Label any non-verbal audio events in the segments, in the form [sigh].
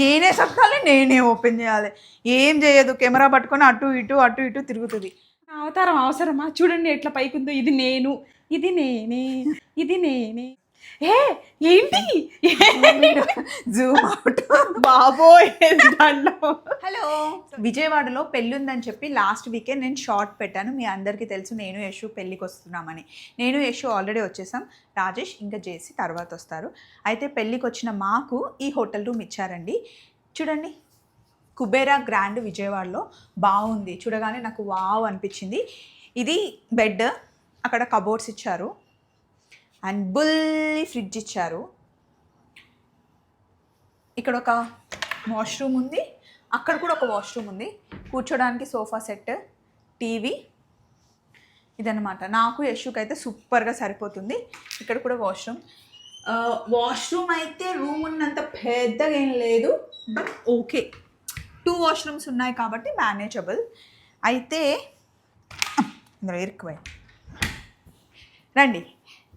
నేనే సత్తాలి నేనే ఓపెన్ చేయాలి. ఏం చేయదు కెమెరా పట్టుకొని అటు ఇటు అటు ఇటు తిరుగుతుంది. నా అవతారం అవసరమా? చూడండి ఎట్లా పైకుందో. ఇది నేను ఇది నేనే ఇది నేనే. ఏ ఏంటి? జూమ్ అవుట్ బాబోయ్ హలో విజయవాడలో పెళ్ళి ఉందని చెప్పి లాస్ట్ వీకే నేను షార్ట్ పెట్టాను. మీ అందరికీ తెలుసు నేను యశు పెళ్ళికి వస్తున్నామని నేను యశు ఆల్రెడీ వచ్చేసాం. రాజేష్ ఇంకా చేసి తర్వాత వస్తారు. అయితే పెళ్ళికి వచ్చిన మాకు ఈ హోటల్ రూమ్ ఇచ్చారండి. చూడండి కుబేరా గ్రాండ్ విజయవాడలో బాగుంది. చూడగానే నాకు వావ్ అనిపించింది. ఇది బెడ్ అక్కడ కబోర్డ్స్ ఇచ్చారు. అండ్ బుల్లి ఫ్రిడ్జ్ ఇచ్చారు. ఇక్కడ ఒక వాష్రూమ్ ఉంది. అక్కడ కూడా ఒక వాష్రూమ్ ఉంది. కూర్చోడానికి సోఫా సెట్ టీవీ. ఇదన్నమాట. నాకు యశుకి అయితే సూపర్గా సరిపోతుంది. ఇక్కడ కూడా వాష్రూమ్. వాష్రూమ్ అయితే రూమ్ ఉన్నంత పెద్దగా ఏం లేదు. But okay. టూ వాష్రూమ్స్ ఉన్నాయి కాబట్టి మేనేజబుల్ అయితే ఇందులో ఇరుక్కుపోయి రండి.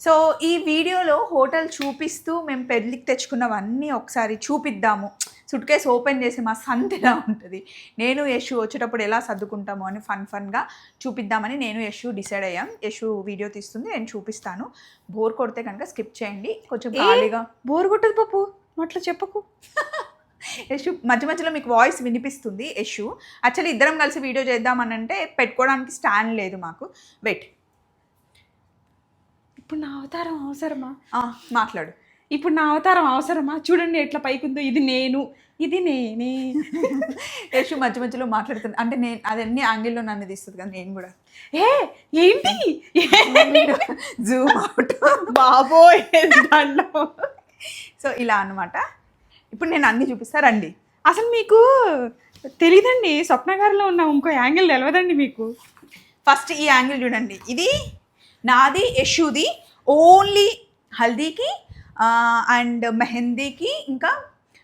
సో ఈ వీడియోలో హోటల్ చూపిస్తూ మేము పెళ్ళికి తెచ్చుకున్నవన్నీ ఒకసారి చూపిద్దాము. సుట్ కేస్ ఓపెన్ చేసి మా సంత ఎలా ఉంటుంది? నేను యశు వచ్చేటప్పుడు ఎలా సర్దుకుంటాము అని ఫన్ ఫన్గా చూపిద్దామని నేను యశు డిసైడ్ అయ్యాం. యశు వీడియో తీస్తుంది నేను చూపిస్తాను. బోర్ కొడితే కనుక స్కిప్ చేయండి. కొంచెం? ఖాళీగా బోర్ కొట్టదు పప్పు. అట్లా చెప్పకు. [laughs] యశు మధ్య మధ్యలో మీకు వాయిస్ వినిపిస్తుంది యశు. యాక్చువల్లీ ఇద్దరం కలిసి వీడియో చేద్దామని అంటే పెట్టుకోవడానికి స్టాండ్ లేదు మాకు. వెయిట్. ఇప్పుడు నా అవతారం అవసరమా? మాట్లాడు. ఇప్పుడు నా అవతారం అవసరమా? చూడండి ఎట్లా పైకుందో. ఇది నేను. ఇది నేనే. యశు మధ్య మధ్యలో మాట్లాడుతుంది. అంటే నేను అది అన్ని యాంగిల్లో నన్ను తీస్తుంది కదా నేను కూడా. ఏ ఏంటి? జూమ్ అవుట్ బాబోయ్ దాంట్లో సో ఇలా అన్నమాట. ఇప్పుడు నేను అన్ని చూపిస్తా రండి. అసలు మీకు తెలీదండి స్వప్న గారిలో ఉన్న ఇంకో యాంగిల్ తెలియదండి మీకు. ఫస్ట్ ఈ యాంగిల్ చూడండి. ఇది నాది యశుది ఓన్లీ హల్దీకి అండ్ మెహందీకి ఇంకా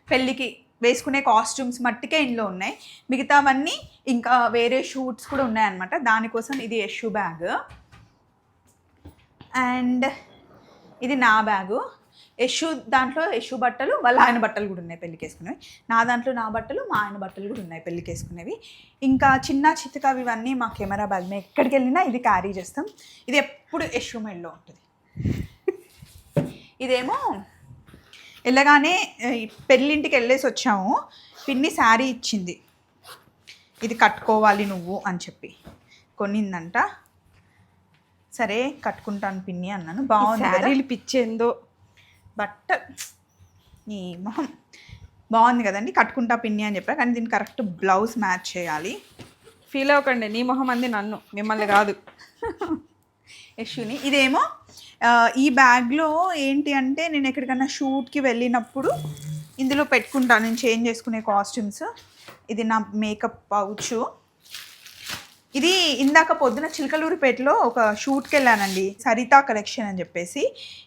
పెళ్ళికి వేసుకునే కాస్ట్యూమ్స్ మట్టికే ఇంట్లో ఉన్నాయి. మిగతావన్నీ ఇంకా వేరే షూట్స్ కూడా ఉన్నాయన్నమాట. దానికోసం ఇది యశు బ్యాగ్ అండ్ ఇది నా బ్యాగు యశు దాంట్లో యశు బట్టలు వాళ్ళ ఆయన బట్టలు కూడా ఉన్నాయి పెళ్ళికి వేసుకునేవి నా దాంట్లో నా బట్టలు మా ఆయన బట్టలు కూడా ఉన్నాయి పెళ్ళికి వేసుకునేవి ఇంకా చిన్న చితకవి ఇవన్నీ మా కెమెరా బ్యాగ్ మేము ఎక్కడికి వెళ్ళినా ఇది క్యారీ చేస్తాం. ఇది ఎప్పుడు యశు మెడలో ఉంటుంది. ఇదేమో వెళ్ళగానే పెళ్ళింటికి వెళ్ళేసి వచ్చాము. పిన్ని శారీ ఇచ్చింది. ఇది కట్టుకోవాలి నువ్వు అని చెప్పి. కొనిందంట. సరే కట్టుకుంటాను పిన్ని అన్నాను. బాగుంది శారీలు పిచ్చేందో. బట్ట ఈ మొహం బాగుంది కదండి కట్టుకుంటా పిన్ని అని చెప్పా కానీ దీనికి కరెక్ట్ బ్లౌజ్ మ్యాచ్ చేయాలి. ఫీల్ అవ్వకండి నీ మొహం అంది నన్ను మిమ్మల్ని కాదు. యశుని ఇదేమో ఈ బ్యాగ్లో ఏంటి అంటే నేను ఎక్కడికైనా షూట్కి వెళ్ళినప్పుడు ఇందులో పెట్టుకుంటాను నేను చేంజ్ చేసుకునే కాస్ట్యూమ్స్ ఇది నా మేకప్ పౌచ్ ఇది ఇందాక పొద్దున చిలకలూరిపేటలో ఒక షూట్కి వెళ్ళానండి సరితా కలెక్షన్ అని చెప్పేసి.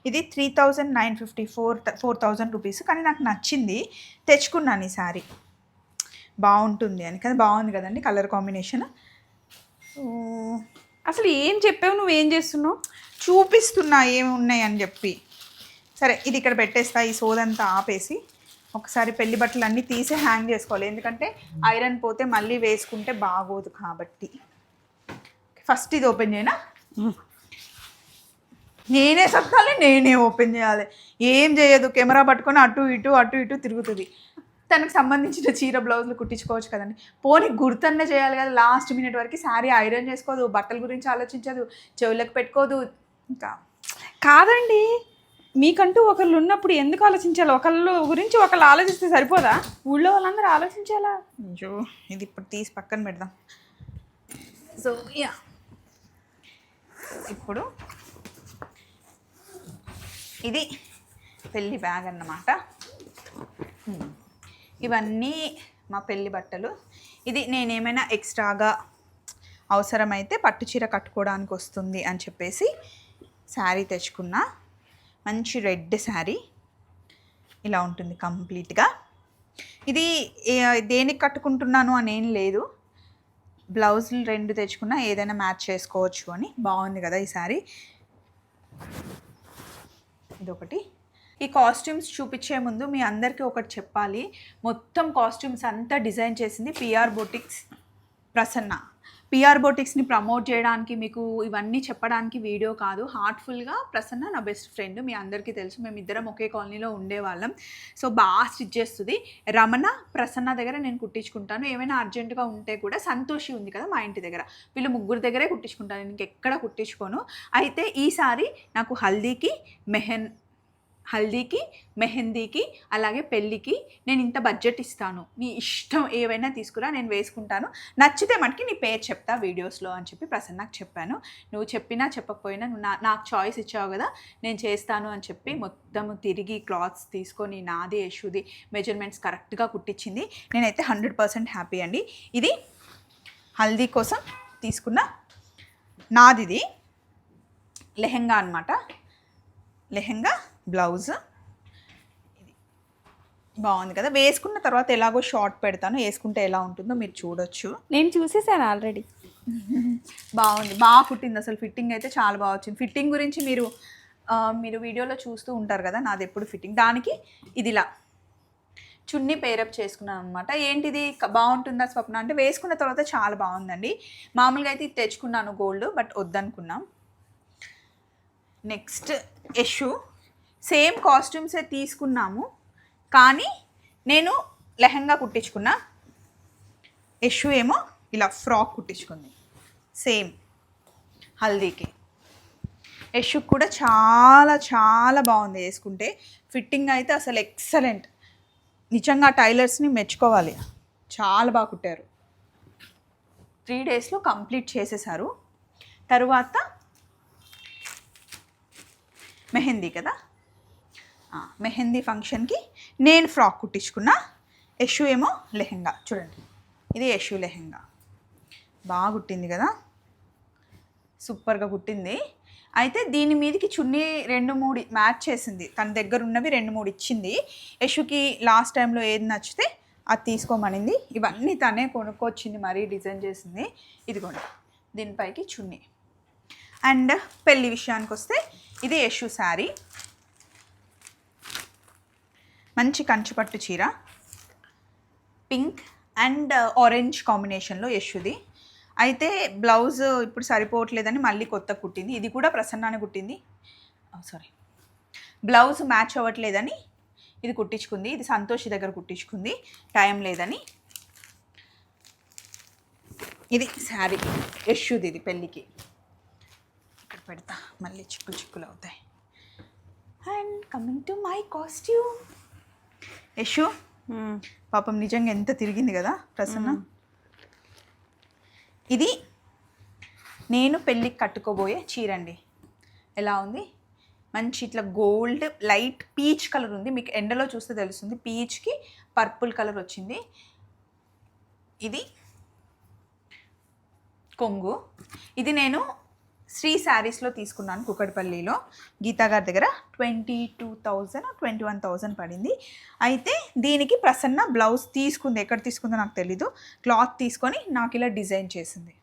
ఇది three thousand nine fifty four four thousand rupees కానీ నాకు నచ్చింది. తెచ్చుకున్నాను ఈ శారీ బాగుంటుంది అని కదా బాగుంది కదండి కలర్ కాంబినేషన్. అసలు ఏం చెప్పావు నువ్వు? ఏం చేస్తున్నావు? చూపిస్తున్నా ఏమి ఉన్నాయి అని చెప్పి. సరే ఇది ఇక్కడ పెట్టేస్తా ఈ సోదంతా ఆపేసి. ఒకసారి పెళ్ళి బట్టలు అన్నీ తీసి హ్యాంగ్ చేసుకోవాలి. ఎందుకంటే ఐరన్ పోతే మళ్ళీ వేసుకుంటే బాగోదు కాబట్టి. ఫస్ట్ ఇది ఓపెన్ చేయనా? నేనే సత్తాలి నేనే ఓపెన్ చేయాలి. ఏం చేయదు కెమెరా పట్టుకొని అటు ఇటు అటు ఇటు తిరుగుతుంది. తనకు సంబంధించిన చీర బ్లౌజులు కుట్టించుకోవచ్చు కదండి. పోనీ గుర్తన్నే చేయాలి కదా లాస్ట్ మినిట్ వరకు శారీ ఐరన్ చేసుకోదు బట్టల గురించి ఆలోచించదు చెవులకు పెట్టుకోదు ఇంకా. కాదండి మీకంటూ ఒకళ్ళు ఉన్నప్పుడు ఎందుకు ఆలోచించాలి? ఒకళ్ళు గురించి ఒకళ్ళు ఆలోచిస్తే సరిపోదా? ఊళ్ళో వాళ్ళందరూ ఆలోచించాలా? అయ్యో ఇది ఇప్పుడు తీసి పక్కన పెడదాం. సో యా ఇప్పుడు ఇది పెళ్ళి బ్యాగ్ అన్నమాట. ఇవన్నీ మా పెళ్ళి బట్టలు. ఇది నేనేమైనా ఎక్స్ట్రాగా అవసరమైతే పట్టు చీర కట్టుకోవడానికి వస్తుంది అని చెప్పేసి శారీ తెచ్చుకున్నా. మంచి రెడ్ శారీ. ఇలా ఉంటుంది కంప్లీట్గా. ఇది దేనికి కట్టుకుంటున్నాను అని ఏం లేదు. బ్లౌజులు రెండు తెచ్చుకున్నా ఏదైనా మ్యాచ్ చేసుకోవచ్చు అని. బాగుంది కదా ఈ ఇదొకటి. ఈ కాస్ట్యూమ్స్ చూపించే ముందు మీ అందరికీ ఒకటి చెప్పాలి. మొత్తం కాస్ట్యూమ్స్ అంతా డిజైన్ చేసింది పిఆర్ బొటిక్స్ ప్రసన్న. పిఆర్ బోటిక్స్ని ప్రమోట్ చేయడానికి మీకు ఇవన్నీ చెప్పడానికి వీడియో కాదు. హార్ట్ఫుల్గా ప్రసన్న నా బెస్ట్ ఫ్రెండ్ మీ అందరికీ తెలుసు. మేము ఇద్దరం ఒకే కాలనీలో ఉండేవాళ్ళం. సో బాగా స్టిచ్ చేస్తుంది. రమణ ప్రసన్న దగ్గర నేను కుట్టించుకుంటాను. ఏమైనా అర్జెంటుగా ఉంటే కూడా సంతోషి ఉంది కదా మా ఇంటి దగ్గర. వీళ్ళు ముగ్గురు దగ్గరే కుట్టించుకుంటాను నేను ఎక్కడ కుట్టించుకోను? అయితే ఈసారి నాకు హల్దీకి మెహన్ హల్దీకి మెహందీకి అలాగే పెళ్ళికి నేను ఇంత బడ్జెట్ ఇస్తాను. నీ ఇష్టం ఏవైనా తీసుకురా నేను వేసుకుంటాను. నచ్చితే మటుకి నీ పేరు చెప్తా వీడియోస్లో అని చెప్పి ప్రసన్నకు చెప్పాను. నువ్వు చెప్పినా చెప్పకపోయినా నువ్వు నా నాకు చాయిస్ ఇచ్చావు కదా నేను చేస్తాను అని చెప్పి మొత్తం తిరిగి క్లాత్స్ తీసుకొని నాది యశుది మెజర్మెంట్స్ కరెక్ట్గా కుట్టించింది. నేనైతే హండ్రెడ్ పర్సెంట్ హ్యాపీ అండి. ఇది హల్దీ కోసం తీసుకున్న నాదిది. లెహెంగా అనమాట లెహెంగా బ్లౌజ్. ఇది బాగుంది కదా? వేసుకున్న తర్వాత ఎలాగో షార్ట్ పెడతాను. వేసుకుంటే ఎలా ఉంటుందో మీరు చూడొచ్చు. నేను చూసేసాను ఆల్రెడీ. బాగుంది. బాగా కుట్టింది. అసలు ఫిట్టింగ్ అయితే చాలా బాగా వచ్చింది. ఫిట్టింగ్ గురించి మీరు మీరు వీడియోలో చూస్తూ ఉంటారు కదా? నాది ఎప్పుడు ఫిట్టింగ్. దానికి ఇది ఇలా చున్నీ పేరప్ చేసుకున్నాను అనమాట ఏంటిది? బాగుంటుందా స్వప్న? అంటే వేసుకున్న తర్వాత చాలా బాగుందండి. మామూలుగా అయితే ఇది తెచ్చుకున్నాను గోల్డ్ బట్ వద్దనుకున్నాం. నెక్స్ట్ యషు. సేమ్ కాస్ట్యూమ్సే తీసుకున్నాము. కానీ నేను లెహంగా కుట్టించుకున్నా. యషు ఏమో ఇలా ఫ్రాక్ కుట్టించుకుంది. సేమ్ హల్దీకి. యషు కూడా చాలా చాలా బాగుంది వేసుకుంటే. ఫిట్టింగ్ అయితే అసలు ఎక్సలెంట్. నిజంగా టైలర్స్ని మెచ్చుకోవాలి. చాలా బాగా కుట్టారు. త్రీ డేస్లో కంప్లీట్ చేసేసారు. తరువాత మెహందీ కదా? మెహందీ ఫంక్షన్కి నేను ఫ్రాక్ కుట్టించుకున్నా యశు ఏమో లెహెంగా. చూడండి ఇది యశు లెహెంగా. బాగా కుట్టింది కదా? సూపర్గా కుట్టింది. అయితే దీని మీదకి చున్నీ రెండు మూడు మ్యాచ్ చేసింది. తన దగ్గర ఉన్నవి రెండు మూడు ఇచ్చింది. యశుకి లాస్ట్ టైంలో ఏది నచ్చితే అది తీసుకోమనింది. ఇవన్నీ తనే కొనుక్కొచ్చింది మరీ డిజైన్ చేసింది. ఇదిగోండి దీనిపైకి చున్నీ. అండ్ పెళ్ళి విషయానికి వస్తే ఇది యశు శారీ. మంచి కంచిపట్టు చీర. పింక్ అండ్ ఆరెంజ్ కాంబినేషన్లో యశుది అయితే బ్లౌజ్ ఇప్పుడు సరిపోవట్లేదని మళ్ళీ కొత్త కుట్టింది. ఇది కూడా ప్రసన్నాన్ని కుట్టింది. Oh, సారీ బ్లౌజ్ మ్యాచ్ అవ్వట్లేదని ఇది కుట్టించుకుంది. ఇది సంతోషి దగ్గర కుట్టించుకుంది. టైం లేదని. ఇది శారీ. యశుది ఇది పెళ్ళికి. ఇక్కడ పెడతా. మళ్ళీ చిక్కులు చిక్కులు అవుతాయి. And coming to my costume. Yashu? పాపం నిజంగా ఎంత తిరిగింది కదా ప్రసన్న? ఇది నేను పెళ్ళికి కట్టుకోబోయే చీర అండి ఎలా ఉంది? మంచి ఇట్లా గోల్డ్ లైట్ పీచ్ కలర్ ఉంది. మీకు ఎండలో చూస్తే తెలుస్తుంది. పీచ్కి పర్పుల్ కలర్ వచ్చింది. ఇది కొంగు. ఇది నేను శ్రీ శారీస్లో తీసుకున్నాను కుకట్పల్లిలో గీతా గారి దగ్గర twenty two thousand twenty one thousand పడింది. అయితే దీనికి ప్రసన్న బ్లౌజ్ తీసుకుంది. ఎక్కడ తీసుకుందో నాకు తెలీదు. క్లాత్ తీసుకొని నాకు ఇలా డిజైన్ చేసింది.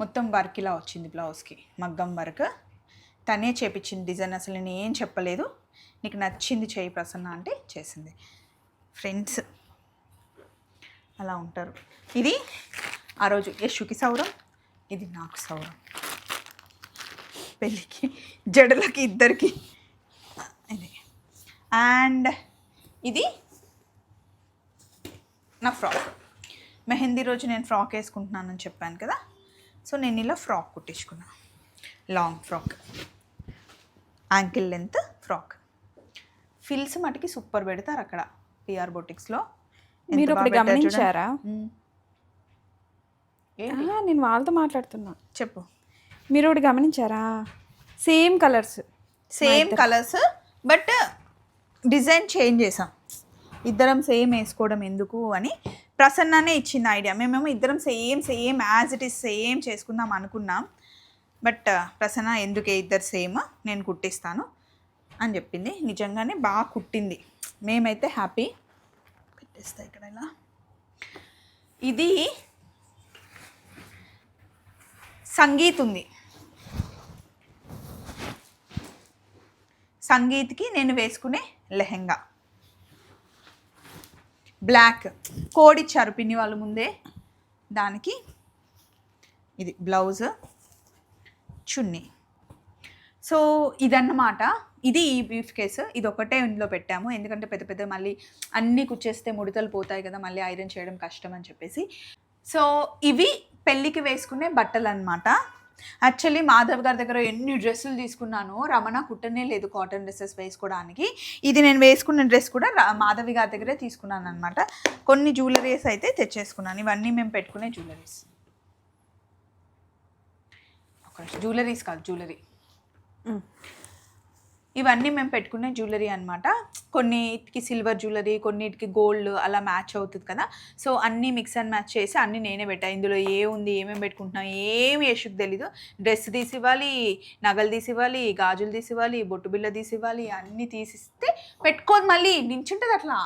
మొత్తం వర్క్ ఇలా వచ్చింది బ్లౌజ్కి మగ్గం వర్క్. తనే చేపించింది డిజైన్. అసలు నేను ఏం చెప్పలేదు. నీకు నచ్చింది చేయి ప్రసన్న అంటే చేసింది. ఫ్రెండ్స్ అలా ఉంటారు. ఇది ఆ రోజు యశుకి సౌరం ఇది నాకు సౌరం. పెళ్ళికి జడలకి ఇద్దరికి. ఇది. అండ్ ఇది నా ఫ్రాక్. మెహందీ రోజు నేను ఫ్రాక్ వేసుకుంటున్నానని చెప్పాను కదా. సో నేను ఇలా frock కుట్టించుకున్నా. Long frock. Ankle length frock. Frills మటుకి సూపర్ పెడతారు అక్కడ. పిఆర్ బొటిక్స్లో. మీరు ఒకటి గమనించారా? నేను వాళ్ళతో మాట్లాడుతున్నా. చెప్పు. మీరు ఒకటి గమనించారా same colours same colours but design change చేసాం. ఇద్దరం సేమ్ వేసుకోవడం ఎందుకు అని ప్రసన్ననే ఇచ్చింది ఐడియా మేమేమో ఇద్దరం same same as it is same చేసుకుందాం అనుకున్నాం. బట్ ప్రసన్న ఎందుకే ఇద్దరు సేమ్ నేను కుట్టిస్తాను అని చెప్పింది. నిజంగానే బాగా కుట్టింది. మేమైతే హ్యాపీ పెట్టేస్తా ఇక్కడ ఇలా. ఇది సంగీత్ ఉంది. సంగీత్కి నేను వేసుకునే లెహెంగా. బ్లాక్. కోడ్ ఇచ్చారు పిన్ని వాళ్ళు ముందే. దానికి ఇది బ్లౌజ్. చున్నీ. సో ఇదన్నమాట. ఇది ఈ బ్రీఫ్ కేసు ఇది ఒకటే ఇందులో పెట్టాము. ఎందుకంటే పెద్ద పెద్ద మళ్ళీ అన్నీ కుచ్చేస్తే ముడతలు పోతాయి కదా మళ్ళీ ఐరన్ చేయడం కష్టం అని చెప్పేసి. సో ఇవి పెళ్ళికి వేసుకునే బట్టలు అనమాట యాక్చువల్లీ మాధవ్ గారి దగ్గర ఎన్ని డ్రెస్సులు తీసుకున్నాను రమణ కుట్టనే లేదు కాటన్ డ్రెస్సెస్ వేసుకోవడానికి. ఇది నేను వేసుకున్న డ్రెస్ కూడా మాధవి గారి దగ్గరే తీసుకున్నాను అనమాట కొన్ని జ్యువెలరీస్ అయితే తెచ్చేసుకున్నాను. ఇవన్నీ మేము పెట్టుకునే జ్యువెలరీస్ ఒక జ్యువెలరీస్ కాదు జ్యువెలరీ 嗯。ఇవన్నీ మేము పెట్టుకునే జ్యువెలరీ అనమాట కొన్నిటికి సిల్వర్ జ్యువెలరీ కొన్నిటికి గోల్డ్ అలా మ్యాచ్ అవుతుంది కదా. సో అన్నీ మిక్స్ అండ్ మ్యాచ్ చేసి అన్నీ నేనే పెట్టాను ఇందులో ఏ ఉంది ఏమేమి పెట్టుకుంటున్నాం ఏమి యశుకు తెలీదు. డ్రెస్ తీసి ఇవ్వాలి నగలు తీసి ఇవ్వాలి గాజులు తీసి ఇవ్వాలి బొట్టు బిళ్ళ తీసి ఇవ్వాలి అన్నీ తీసిస్తే పెట్టుకోదు మళ్ళీ. నించుంటుంది అట్లా.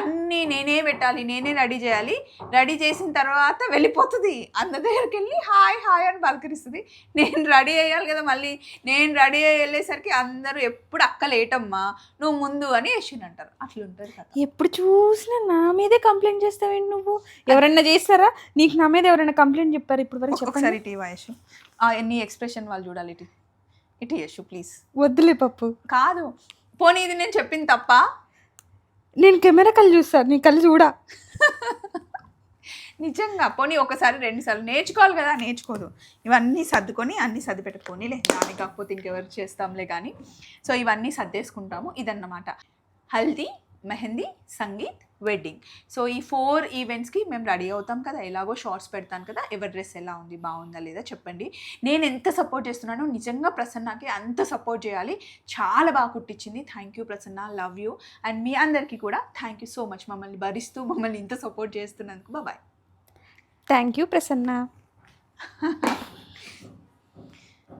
అన్నీ నేనే పెట్టాలి నేనే రెడీ చేయాలి. రెడీ చేసిన తర్వాత వెళ్ళిపోతుంది. అందరి దగ్గరికి వెళ్ళి హాయ్ హాయ్ అని పలకరిస్తుంది. నేను రెడీ అయ్యాలి కదా మళ్ళీ. నేను రెడీ అయ్యి వెళ్ళేసరికి అందరూ ఎప్పుడు అక్క లేటమ్మా నువ్వు ముందు అని యశ్విన్ అంటారు అట్లుంటుంది కదా ఎప్పుడు చూసినా నా మీదే కంప్లైంట్ చేస్తావేంటి నువ్వు? ఎవరన్నా చేస్తారా నీకు నా మీద ఎవరైనా కంప్లైంట్ చెప్పారు ఇప్పుడు వరకు చెప్పండి. ఒకసారి ఇటు నీ ఎక్స్ప్రెషన్ వాళ్ళు చూడాలి ఇటు. ఇటు యశు ప్లీజ్. వద్దులే పప్పు. కాదు. పోనీ ఇది నేను చెప్పింది తప్ప? నేను కెమెరా కళ్ళు చూస్తాను నీ కళ్ళు చూడా? [laughs] నిజంగా పోనీ ఒకసారి రెండుసార్లు నేర్చుకోవాలి కదా నేర్చుకోదు. ఇవన్నీ సర్దుకొని అన్నీ సర్ది పెట్టుకోనిలే కాకపోతే ఇంకెవరు చేస్తాంలే కానీ సో ఇవన్నీ సర్దేసుకుంటాము. ఇదన్నమాట. హల్దీ మెహందీ సంగీత్ వెడ్డింగ్. సో ఈ ఫోర్ ఈవెంట్స్కి మేము రెడీ అవుతాం కదా ఎలాగో షార్ట్స్ పెడతాను కదా ఎవరి డ్రెస్ ఎలా ఉంది బాగుందా లేదా చెప్పండి. నేను ఎంత సపోర్ట్ చేస్తున్నానో నిజంగా ప్రసన్నకి అంత సపోర్ట్ చేయాలి. చాలా బాగా కుట్టించింది. Thank you Prasanna love you. And మీ అందరికీ కూడా థ్యాంక్ యూ సో మచ్. మమ్మల్ని భరిస్తూ మమ్మల్ని ఇంత సపోర్ట్ చేస్తున్నందుకు. బాయ్. Thank you Prasanna. [laughs]